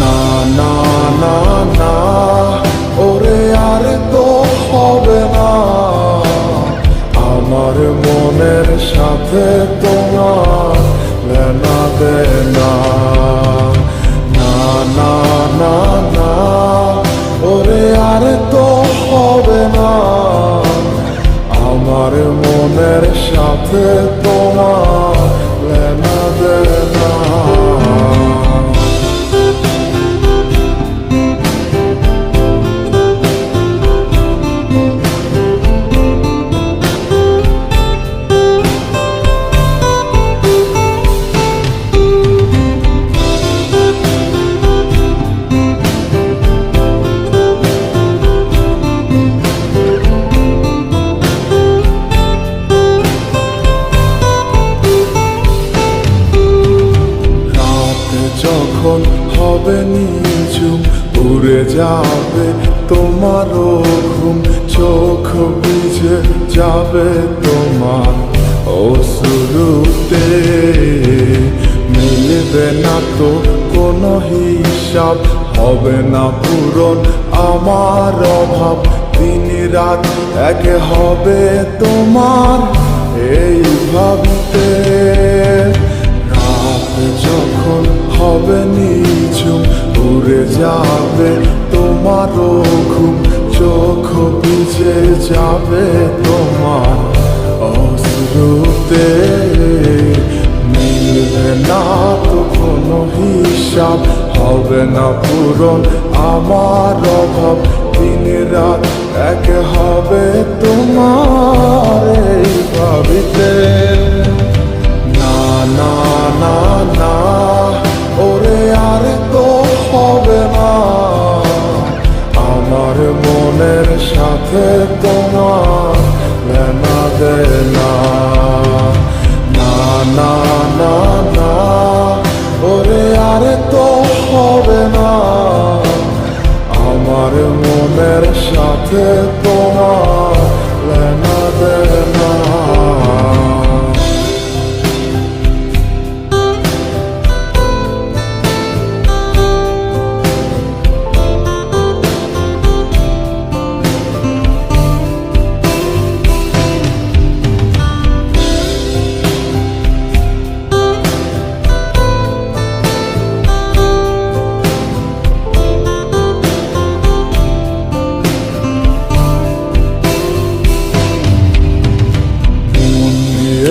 না না না না, ওরে আর তো হবে না। আমার মনের সাথে তোমার দেনা। না না না না, ওরে আর তো হবে না। আমার মনের সাথে তোমার যাবে, তোমারও ঘুম চোখ বুঝে যাবে তোমার অসুরুতে মিলবে না তো কোনো হিসাব, হবে না পূরণ আমার অভাব। দিন রাত এক হবে তোমার, এই যাবে তোমার অশ্রুতে। মিলবে না তো কোনো হিসাব, হবে না পূরণ আমার অভাব। দিন রাত এক হবে তোমার এই ভাবিতে। না না না সাথে তোমার লেনা দেনা না না না না ওরে আরে তো হবে না আমার মনের সাথে তোমার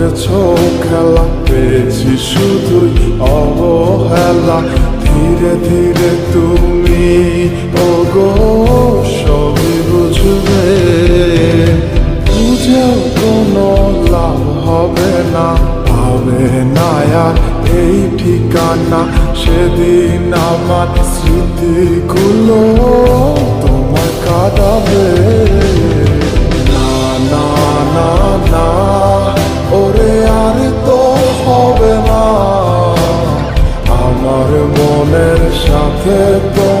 করেছ খেলা পেয়েছি শুধুই অবহেলা। ধীরে ধীরে তুমি ওগো, সবই বুঝবে। বুঝেও কোনো লাভ হবে না। পাবে না আর এই ঠিকানা। সেদিন আমার স্মৃতিগুলো আমার মনের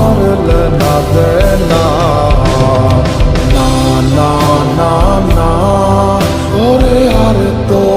আর লেনা দেনা না না না না ওরে আর তো